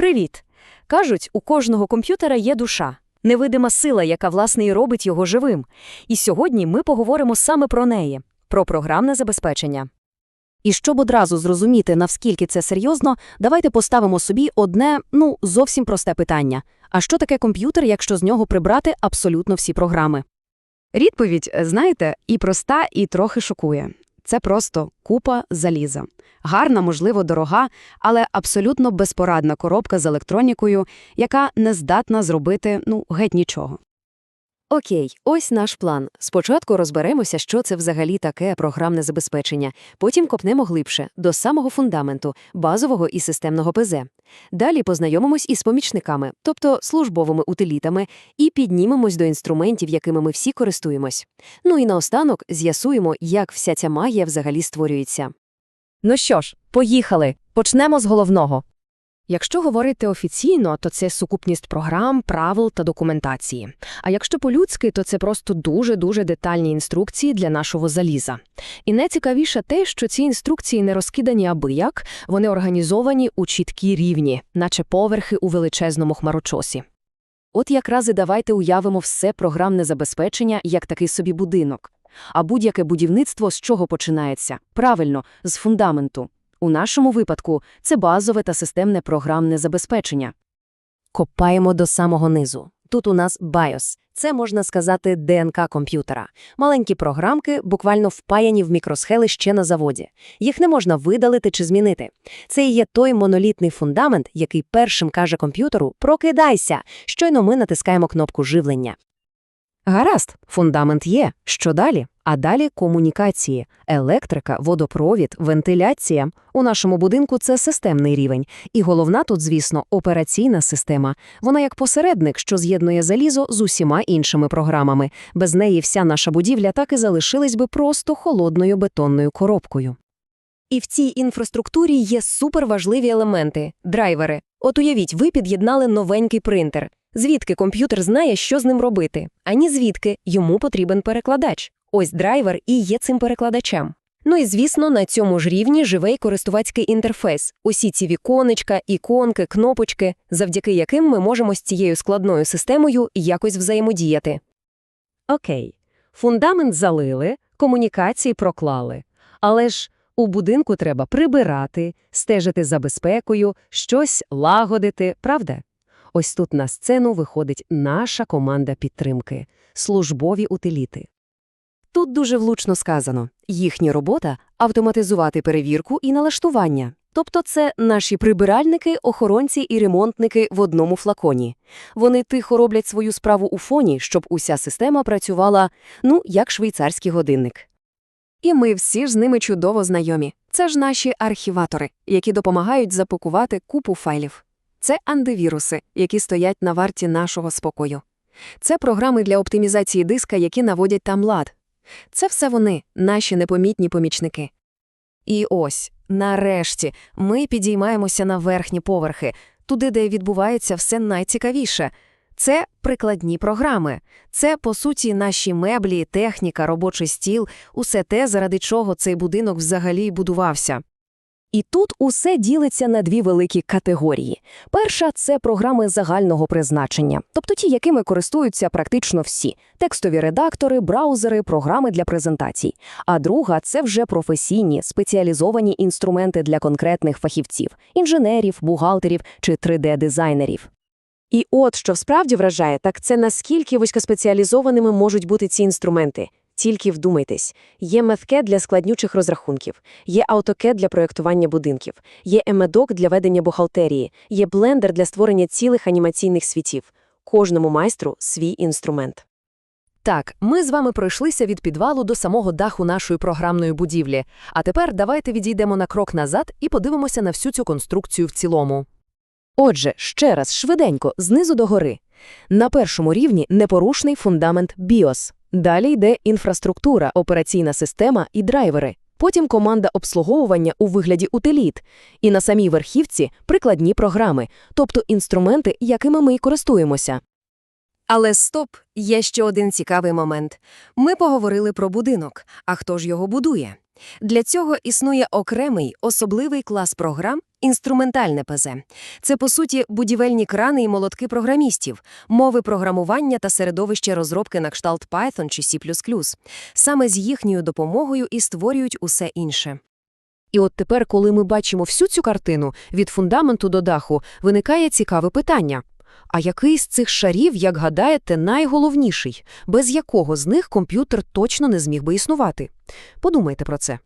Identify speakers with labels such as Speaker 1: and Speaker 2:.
Speaker 1: Привіт! Кажуть, у кожного комп'ютера є душа, невидима сила, яка власне і робить його живим. І сьогодні ми поговоримо саме про неї, про програмне забезпечення. І щоб одразу зрозуміти, наскільки це серйозно, давайте поставимо собі одне, ну, зовсім просте питання. А що таке комп'ютер, якщо з нього прибрати абсолютно всі програми? Відповідь, знаєте, і проста, і трохи шокує. Це просто купа заліза. Гарна, можливо, дорога, але абсолютно безпорадна коробка з електронікою, яка не здатна зробити, ну, геть нічого. Окей, ось наш план. Спочатку розберемося, що це взагалі таке програмне забезпечення, потім копнемо глибше, до самого фундаменту, базового і системного ПЗ. Далі познайомимось із помічниками, тобто службовими утилітами, і піднімемось до інструментів, якими ми всі користуємось. Ну і наостанок з'ясуємо, як вся ця магія взагалі створюється. Ну що ж, поїхали. Почнемо з головного. Якщо говорити офіційно, то це сукупність програм, правил та документації. А якщо по-людськи, то це просто дуже-дуже детальні інструкції для нашого заліза. І найцікавіше те, що ці інструкції не розкидані абияк, вони організовані у чіткій рівні, наче поверхи у величезному хмарочосі. От якраз і давайте уявимо все програмне забезпечення як такий собі будинок. А будь-яке будівництво з чого починається? Правильно, з фундаменту. У нашому випадку це базове та системне програмне забезпечення. Копаємо до самого низу. Тут у нас BIOS. Це, можна сказати, ДНК комп'ютера. Маленькі програмки, буквально впаяні в мікросхели ще на заводі. Їх не можна видалити чи змінити. Це і є той монолітний фундамент, який першим каже комп'ютеру «Прокидайся!», щойно ми натискаємо кнопку живлення. Гаразд, фундамент є. Що далі? А далі комунікації, електрика, водопровід, вентиляція. У нашому будинку це системний рівень. І головна тут, звісно, операційна система. Вона як посередник, що з'єднує залізо з усіма іншими програмами. Без неї вся наша будівля так і залишилась би просто холодною бетонною коробкою. І в цій інфраструктурі є суперважливі елементи – драйвери. От уявіть, ви під'єднали новенький принтер. Звідки комп'ютер знає, що з ним робити? Ані звідки йому потрібен перекладач. Ось драйвер і є цим перекладачем. Ну і звісно, на цьому ж рівні живе й користувацький інтерфейс. Усі ці віконечка, іконки, кнопочки, завдяки яким ми можемо з цією складною системою якось взаємодіяти. Окей, фундамент залили, комунікації проклали. Але ж у будинку треба прибирати, стежити за безпекою, щось лагодити, правда? Ось тут на сцену виходить наша команда підтримки – службові утиліти. Тут дуже влучно сказано їхня робота автоматизувати перевірку і налаштування. Тобто це наші прибиральники, охоронці і ремонтники в одному флаконі. Вони тихо роблять свою справу у фоні, щоб уся система працювала, ну, як швейцарський годинник. І ми всі ж з ними чудово знайомі. Це ж наші архіватори, які допомагають запакувати купу файлів. Це антивіруси, які стоять на варті нашого спокою. Це програми для оптимізації диска, які наводять там лад. Це все вони, наші непомітні помічники. І ось, нарешті, ми підіймаємося на верхні поверхи, туди, де відбувається все найцікавіше. Це прикладні програми. Це, по суті, наші меблі, техніка, робочий стіл, усе те, заради чого цей будинок взагалі будувався. І тут усе ділиться на дві великі категорії. Перша це програми загального призначення, тобто ті, якими користуються практично всі: текстові редактори, браузери, програми для презентацій. А друга це вже професійні спеціалізовані інструменти для конкретних фахівців інженерів, бухгалтерів чи 3D-дизайнерів. І от що справді вражає, так це наскільки вузькоспеціалізованими можуть бути ці інструменти. Тільки вдумайтесь, є MEthCAD для складнючих розрахунків, є AutoCAD для проєктування будинків, є Emedok для ведення бухгалтерії, є Blender для створення цілих анімаційних світів. Кожному майстру свій інструмент. Так, ми з вами пройшлися від підвалу до самого даху нашої програмної будівлі. А тепер давайте відійдемо на крок назад і подивимося на всю цю конструкцію в цілому. Отже, ще раз швиденько, знизу до гори. На першому рівні непорушний фундамент BIOS. Далі йде інфраструктура, операційна система і драйвери. Потім команда обслуговування у вигляді утиліт. І на самій верхівці прикладні програми, тобто інструменти, якими ми й користуємося.
Speaker 2: Але стоп, є ще один цікавий момент. Ми поговорили про будинок, а хто ж його будує? Для цього існує окремий, особливий клас програм інструментальне ПЗ. Це, по суті, будівельні крани і молотки програмістів, мови програмування та середовище розробки на кшталт Python чи C++. Саме з їхньою допомогою і створюють усе інше.
Speaker 1: І от тепер, коли ми бачимо всю цю картину, від фундаменту до даху, виникає цікаве питання. А який з цих шарів, як гадаєте, найголовніший, без якого з них комп'ютер точно не зміг би існувати? Подумайте про це.